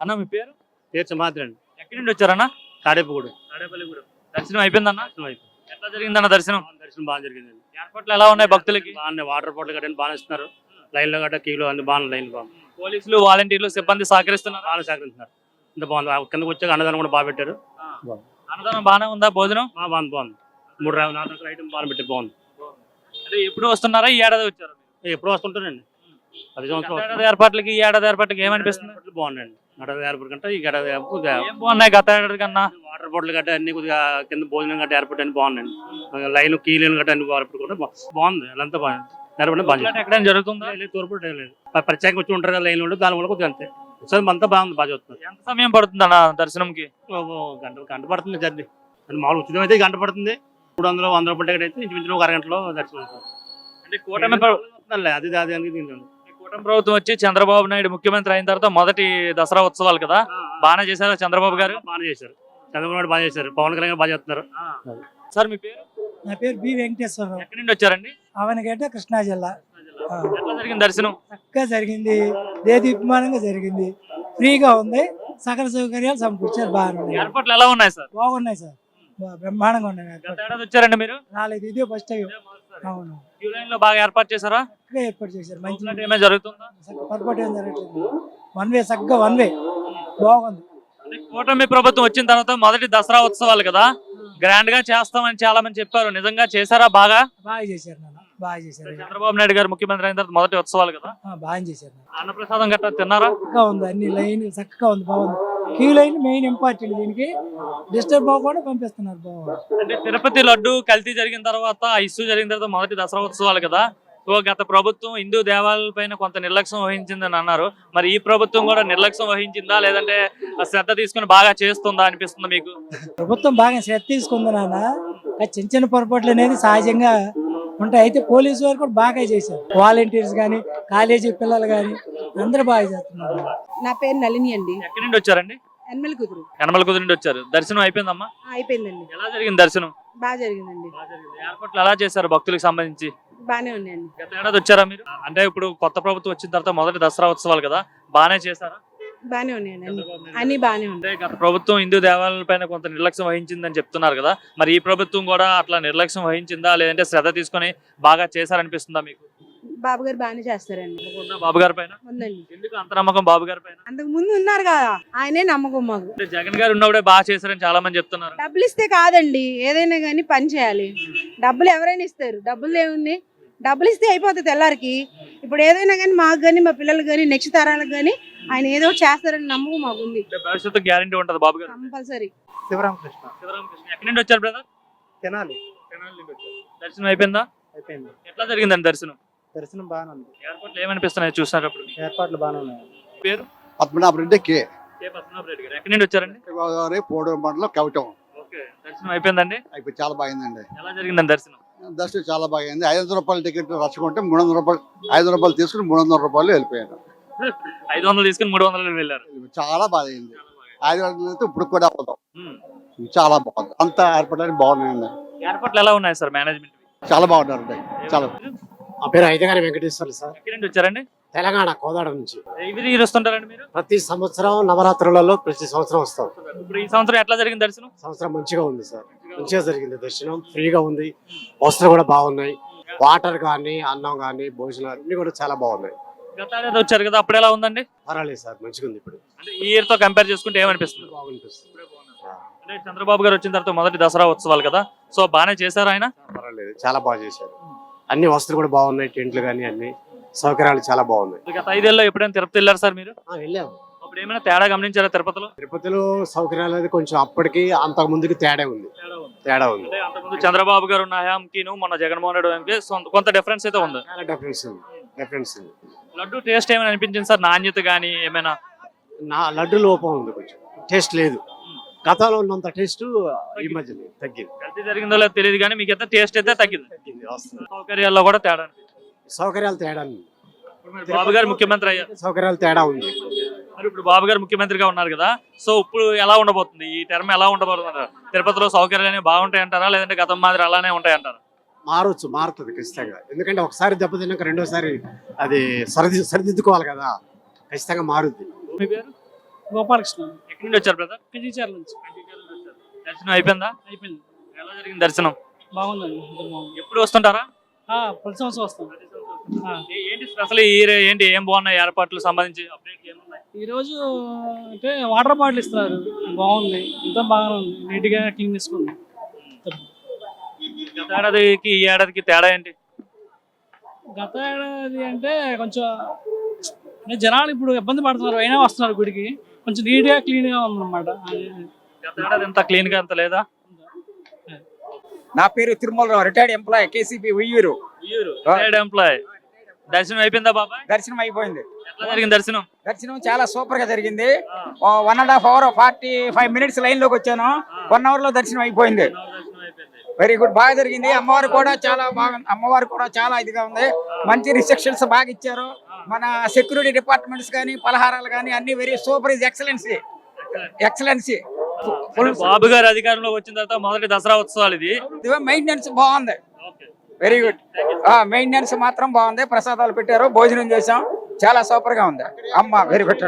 అన్న మీ పేరు? తీర్చ మాత్రం ఎక్కడి నుండి వచ్చారన్న? తాడేపుగూడు తాడేపల్లిగూడెం. దర్శనం అయిపోయిందన్న? దర్శనం అయిపోయింది. ఎట్లా జరిగిందన్న దర్శనం? దర్శనం బాగా జరిగిందండి. ఏర్పాట్లు ఎలా ఉన్నాయి భక్తులకి? బాగానే వాటర్ బాటిల్ గట్ట బాగా ఇస్తున్నారు లైన్లో గట్ట కీలో అన్ని బాగా లైన్ బాగా. పోలీసులు వాలంటీర్లు సిబ్బంది సహకరిస్తున్నారు? బాగా సహకరిస్తున్నారు. ఇంత బాగుంది. కిందకు వచ్చాక అన్నదానం కూడా బాగా పెట్టారు. అన్నదానం బాగానే ఉందా? భోజనం? బాగా బాగుంది బాగుంది. మూడు నాలుగు రకాల ఐటమ్ బాగా పెట్టారు. బాగుంది. అంటే ఎప్పుడు వస్తున్నారా? ఈ ఏడాది వచ్చారు ఎప్పుడు వస్తుంటానండి పది సంవత్సరాలు ఏడాది ఏర్పాట్లకి ఈ ఏడాది ఏర్పాట్లకి ఏమనిపిస్తుంది? ఏర్పాట్లు నడవ ఏర్పాటు కంటే ఈ గడ ఏం బాగున్నాయి గత ఏడాది కన్నా? వాటర్ బాటిల్ గట్ట అన్ని కొద్దిగా కింద భోజనం గట్ట ఏర్పాటు అన్ని బాగున్నాయండి. లైన్ కీ లైన్ గట్ట అన్ని ఏర్పాటు కూడా బాగుంది. అంతా బాగుంది ఏర్పాటు బాగా ఇట్లాంటి ఎక్కడైనా జరుగుతుందా? లేదు తోర్పుడు లేదు. ప్రత్యేకంగా వచ్చి ఉంటారు కదా లైన్ ఉంటే దాని వల్ల కొద్దిగా అంతే. సో అంతా బాగుంది బాగా చూస్తుంది ఎంత సమయం పడుతుంది అన్న దర్శనంకి గంట గంట పడుతుంది జర్నీ. మామూలు ఉచితం అయితే గంట పడుతుంది. మూడు వందలు వంద రూపాయల టికెట్ అయితే ఇంచుమించు ఒక అరగంటలో దర్శనం. అంటే కూటమి అది అది. కూటమి ప్రభుత్వం వచ్చి చంద్రబాబు నాయుడు ముఖ్యమంత్రి అయిన తర్వాత మొదటి దసరా ఉత్సవాలు కదా. బాగానే చేశారా చంద్రబాబు గారు? బాగా చేశారు. చంద్రబాబు నాయుడు బాగా చేశారు. పవన్ కళ్యాణ్ గారు బాగా చేస్తున్నారు. సార్ మీ పేరు? నా పేరు బి వెంకటేశ్వరరావు ఎక్కడి నుండి వచ్చారండి? అవనగడ్డ కృష్ణా జిల్లా. ఎట్లా జరిగింది దర్శనం? చక్కగా జరిగింది. దేదీప్యమానంగా జరిగింది. ఫ్రీగా ఉంది. సకల సౌకర్యాలు సమకూర్చారు. బాగున్నాయి. ఏర్పాట్లు ఎలా ఉన్నాయి సార్? బాగున్నాయి సార్. బ్రహ్మాండంగా ఉన్నాయి వచ్చారండి మీరు? రాలేదు ఇదే ఫస్ట్ టైం అవును. క్యూ లైన్లో బాగా ఏర్పాటు చేశారా? ఏర్పాటు చేశారు మంచి ఏమైనా జరుగుతుందా? పొరపాటు ఏం జరగట్లేదు. వన్ వే చక్కగా వన్ వే బాగుంది. కూటమి ప్రభుత్వం వచ్చిన తర్వాత మొదటి దసరా ఉత్సవాలు కదా? గ్రాండ్గా చేస్తామని చాలా మంది చెప్పారు. నిజంగా చేశారా బాగా? బాగా చేశారు నాన్న బాగా చేశారు. చంద్రబాబు నాయుడు గారు ముఖ్యమంత్రి అయిన తర్వాత మొదటి ఉత్సవాలు కదా? బాగా చేశారు. అన్నప్రసాదం గట్రా తిన్నారా? ఉంది అన్ని లైన్ చక్కగా ఉంది బాగుంది. క్యూ లైన్ మెయిన్ ఇంపార్టెంట్ దీనికి. డిస్టర్బ్ అవ్వకుండా పంపిస్తున్నారు అంటే తిరుపతి లడ్డు కల్తీ జరిగిన తర్వాత ఆ ఇష్యూ జరిగిన తర్వాత మొదటి దసరా ఉత్సవాలు కదా. సో గత ప్రభుత్వం హిందూ దేవాలయాల పైన కొంత నిర్లక్ష్యం వహించిందని అన్నారు. మరి ఈ ప్రభుత్వం కూడా నిర్లక్ష్యం వహించిందా? లేదంటే శ్రద్ధ తీసుకుని బాగా చేస్తుందా అనిపిస్తుందా మీకు? ప్రభుత్వం బాగా శ్రద్ధ తీసుకుంది నాన్న. చిన్న చిన్న పొరపాట్లు అనేది సహజంగా ఉంటాయి. అయితే పోలీసు వారు కూడా బాగా చేశారు. వాలంటీర్స్ కానీ కాలేజీ పిల్లలు కానీ అందరూ బాగా చేస్తున్నారు. నా పేరు నళిని అండి. ఎక్కడి నుండి వచ్చారండి? ఎన్మల కుదురు. యనమల కుదిరి నుండి వచ్చారు. దర్శనం అయిపోయిందమ్మా? అయిపోయిందండి. ఎలా జరిగింది దర్శనం? బాగా జరిగిందండి. ఏర్పాట్లు ఎలా చేశారు భక్తులకు సంబంధించి? బాగానే ఉన్నాయండి. గత ఏడాది వచ్చారా మీరు? అంటే ఇప్పుడు కొత్త ప్రభుత్వం వచ్చిన తర్వాత మొదటి దసరా ఉత్సవాలు కదా బాగానే చేశారా? బాగానే ఉన్నాయండి. అన్ని బాగానే ఉన్నాయి. గత ప్రభుత్వం హిందూ దేవాలయాల పైన కొంత నిర్లక్ష్యం వహించిందని చెప్తున్నారు కదా మరి ఈ ప్రభుత్వం కూడా అట్లా నిర్లక్ష్యం వహించిందా లేదంటే శ్రద్ధ తీసుకొని బాగా చేశారనిపిస్తుందా మీకు? బాబు గారు బాగానే చేస్తారండి. నమ్మకం ఉందా బాబు గారి పైన? ఉందండి. ఎందుకు అంత నమ్మకం బాబు గారి పైన? అంతకు ముందు ఉన్నారు కదా ఆయనే నమ్మకం మాకు. అంటే జగన్ గారు ఉన్నప్పుడే బాగా చేశారని చాలా మంది చెప్తున్నారు. డబ్బులు ఇస్తే కాదండి ఏదైనా కానీ పని చేయాలి. డబ్బులు ఎవరైనా ఇస్తారు డబ్బులు ఏముంది డబ్బులు ఇస్తే అయిపోతుంది తెల్లారికి. ఇప్పుడు ఏదైనా కానీ మాకు కానీ మా పిల్లలకు కానీ నెక్స్ట్ తరాలకు కానీ ఆయన ఏదో చేస్తారని నమ్మకం మాకు ఉంది. అంటే భవిష్యత్తు గ్యారంటీ ఉంటది బాబు గారు. కంపల్సరీ. శివరామకృష్ణ. శివరామకృష్ణ. ఎక్కడి నుండి వచ్చారు బ్రదర్ తినాలి. దర్శనం అయిపోయిందా? అయిపోయింది. ఎట్లా జరిగిందండి దర్శనం? దర్శనం బాగానే ఉంది. ఎయిర్పోర్ట్ ఏమనిపిస్తున్నాయి చూసినప్పుడు? ఏర్పాట్లు బాగానే ఉన్నాయి. పేరు? కే. కే పద్మనాభ రెడ్డి గారు. ఎక్కడి నుండి వచ్చారండి? గోదావరి పోడూరు మండలం కవిటం. ఓకే. దర్శనం అయిపోయిందండి? అయిపోయి చాలా బాగుందండి. ఎలా జరిగిందండి దర్శనం? దర్శనం చాలా బాగుంది. ఐదు వందల రూపాయల టికెట్ రచ్చుకుంటే మూడు వందల రూపాయలు ఐదు రూపాయలు తీసుకుని మూడు వందల రూపాయలు వెళ్ళిపోయాను ఐదు వందలు తీసుకుని మూడు వందలు వెళ్ళారు. చాలా బాగుంది. ఐదు వందలు అయితే ఇప్పుడు కూడా అవుతాం. చాలా బాగుంది. అంతా ఏర్పడడానికి బాగున్నాయండి. ఎయిర్పోర్ట్లు ఎలా ఉన్నాయి సార్ మేనేజ్మెంట్? చాలా బాగున్నారండి. చాలా నా పేరు ఐదగారి వెంకటేశ్వర సార్. ఎక్కడి నుండి వచ్చారండి? తెలంగాణ కోదాడ నుంచి. ఎవరి ఇయర్ వస్తుంటారండి మీరు? ప్రతి సంవత్సరం నవరాత్రులలో ప్రతి సంవత్సరం వస్తాం. ఇప్పుడు ఈ సంవత్సరం ఎట్లా జరిగింది దర్శనం? సంవత్సరం మంచిగా ఉంది సార్. మంచిగా జరిగింది దర్శనం. ఫ్రీగా ఉంది. వస్తువులు కూడా బాగున్నాయి. వాటర్ కానీ అన్నం కానీ భోజనాలు అన్ని కూడా చాలా బాగున్నాయి. వచ్చారు కదా అప్పుడు ఎలా ఉందండి? పర్వాలేదు సార్ మంచిగా ఉంది ఇప్పుడు. అంటే ఈ ఇయర్తో కంపేర్ చేసుకుంటే ఏమనిపిస్తుంది? బాగుంటుంది అంటే చంద్రబాబు గారు వచ్చిన తర్వాత మొదటి దసరా ఉత్సవాలు కదా సో బాగానే చేశారు ఆయన? పర్వాలేదు చాలా బాగా చేశారు. అన్ని వస్తువులు కూడా బాగున్నాయి టెంట్లు కానీ అన్ని. సౌకర్యాలు చాలా బాగున్నాయి. గత ఐదేళ్ళలో ఎప్పుడైనా తిరుపతి వెళ్ళారు సార్ మీరు? ఆ, వెళ్ళాము అప్పుడు ఏమైనా తేడా గమనించారా తిరుపతిలో? తిరుపతిలో సౌకర్యాలు అనేది కొంచెం అప్పటికి అంతకు ముందుకి తేడా ఉంది. తేడా ఉంది. అంటే అంతకుముందు చంద్రబాబు గారు ఉన్న హయాంకిను మన జగన్మోహన్ రెడ్డి హయాంకి సొంత- కొంత డిఫరెన్స్ అయితే ఉంది. చాలా డిఫరెన్స్ ఉంది. డిఫరెన్స్ ఉంది. లడ్డు టేస్ట్ ఏమైనా అనిపించింది సార్? నాణ్యత కానీ ఏమైనా? నా లడ్డు లోపం ఉంది కొంచెం. టేస్ట్ లేదు. గతంలో ఉన్నంత టేస్ట్ ఈ మధ్య లేదు. తగ్గింది. కల్తీ జరిగిందో లేదో తెలియదు కానీ మీకు అయితే టేస్ట్ అయితే తగ్గింది. తగ్గింది వస్తుంది. సౌకర్యాల్లో కూడా తేడా అనిపించింది. సౌకర్యాలు తేడా ఉంది. ఇప్పుడు మీరు బాబు గారు ముఖ్యమంత్రి అయ్యారు. సౌకర్యాలు తేడా ఉంది. మరి ఇప్పుడు బాబు గారు ముఖ్యమంత్రిగా ఉన్నారు కదా సో ఇప్పుడు ఎలా ఉండబోతుంది? ఈ టర్మ్ ఎలా ఉండబోతుంది అంటారు తిరుపతిలో సౌకర్యాలు అనేవి బాగుంటాయి అంటారా? లేదంటే గతం మాదిరి అలానే ఉంటాయి అంటారా? మారొచ్చు మారుతుంది ఖచ్చితంగా. ఎందుకంటే ఒకసారి దెబ్బతిన్నాక రెండోసారి అది సరిది సరిదిద్దుకోవాలి కదా. ఖచ్చితంగా మారుద్ది. మీ పేరు? గోపాలకృష్ణ. ఎక్కడి నుండి వచ్చారు బ్రదర్? కజీచార్ నుంచి. దర్శనం అయిపోయిందా? అయిపోయింది. ఎలా జరిగింది దర్శనం? బాగుందండి బాగుంది. ఎప్పుడు వస్తుంటారా? ఆ, ప్రతి సంవత్సరం వస్తాం. ఆ. ఏ- ఏంటి స్పెషల్ ఈ రే- ఏంటి? ఏం బాగున్నాయి? ఏర్పాట్లు సంబంధించి అప్డేట్ ఏమున్నాయి? ఈరోజు అంటే వాటర్ బాటిల్ ఇస్తున్నారు. బాగుంది. అంతా బాగానే ఉంది. నీట్గా క్లీన్ చేసుకుంది. గత ఏడాదికి ఈ ఏడాదికి తేడా ఏంటి? గత ఏడాది అంటే కొంచెం అంటే జనాలు ఇప్పుడు ఇబ్బంది పడుతున్నారు. అయినా వస్తున్నారు గుడికి. కొంచెం నీట్గా క్లీన్గా ఉందన్నమాట. ఎంత క్లీన్గా అంత లేదా? నా పేరు Tirumalarao retired employee KCP Uyyuru. Retired employee దర్శనం అయిపోయిందా బాబాయ్? దర్శనం అయిపోయింది. ఎట్లా జరిగింది దర్శనం? దర్శనం చాలా సూపర్గా జరిగింది one and half hour forty five minutes లైన్లోకి వచ్చాను. వన్ అవర్లో దర్శనం అయిపోయింది. వెరీ గుడ్ బాగా జరిగింది. అమ్మవారు కూడా చాలా బాగా అమ్మవారు కూడా చాలా ఇదిగా ఉంది. మంచి రిసెప్షన్స్ బాగా ఇచ్చారు. మన సెక్యూరిటీ డిపార్ట్మెంట్స్ కానీ పలహారాలు కానీ అన్ని very super is excellency excellency Babu garu అధికారంలోకి వచ్చిన తర్వాత మొదటి దసరా ఉత్సవాలు ఇది. మెయింటెనెన్స్ బాగుంది. వెరీ గుడ్ మెయింటెనెన్స్ మాత్రం బాగుంది. ప్రసాదాలు పెట్టారు భోజనం చేసాం చాలా సూపర్గా ఉంది. అమ్మ వెరీ గుడ్